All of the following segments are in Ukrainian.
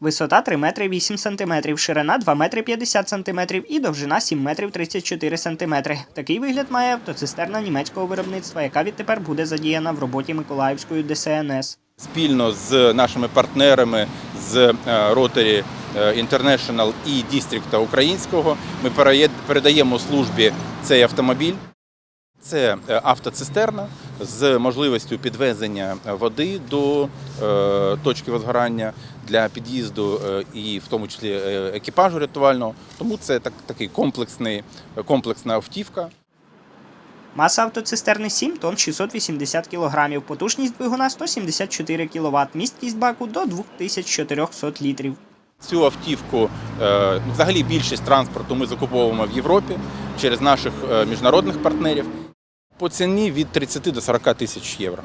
Висота 3 метри 8 сантиметрів, ширина 2 метри 50 сантиметрів і довжина 7 метрів 34 сантиметри. Такий вигляд має автоцистерна німецького виробництва, яка відтепер буде задіяна в роботі Миколаївської ДСНС. Спільно з нашими партнерами з е, Rotary е, International і Дістрикта Українського ми передаємо службі цей автомобіль. Це е, автоцистерна з можливістю підвезення води до е, точки возгорання для під'їзду е, і в тому числі е, екіпажу рятувального. Тому це так, такий комплексний, комплексна автівка. Маса автоцистерни 7 тонн 680 кг, потужність двигуна 174 кВт, місткість баку до 2400 літрів. Цю автівку, взагалі більшість транспорту ми закуповуємо в Європі через наших міжнародних партнерів. По ціні від 30 до 40 тисяч євро.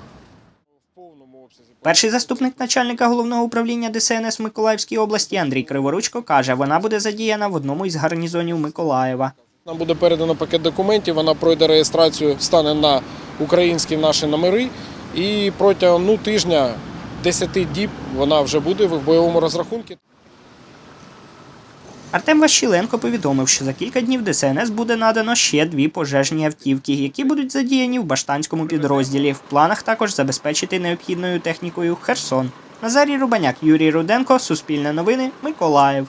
Перший заступник начальника головного управління ДСНС в Миколаївській області Андрій Криворучко каже, вона буде задіяна в одному із гарнізонів Миколаєва. Нам буде передано пакет документів, вона пройде реєстрацію, стане на українські наші номери. І протягом ну, тижня 10 діб вона вже буде в бойовому розрахунку. Артем Ващіленко повідомив, що за кілька днів ДСНС буде надано ще дві пожежні автівки, які будуть задіяні в баштанському підрозділі. В планах також забезпечити необхідною технікою Херсон. Назарій Рубаняк, Юрій Руденко, Суспільне новини, Миколаїв.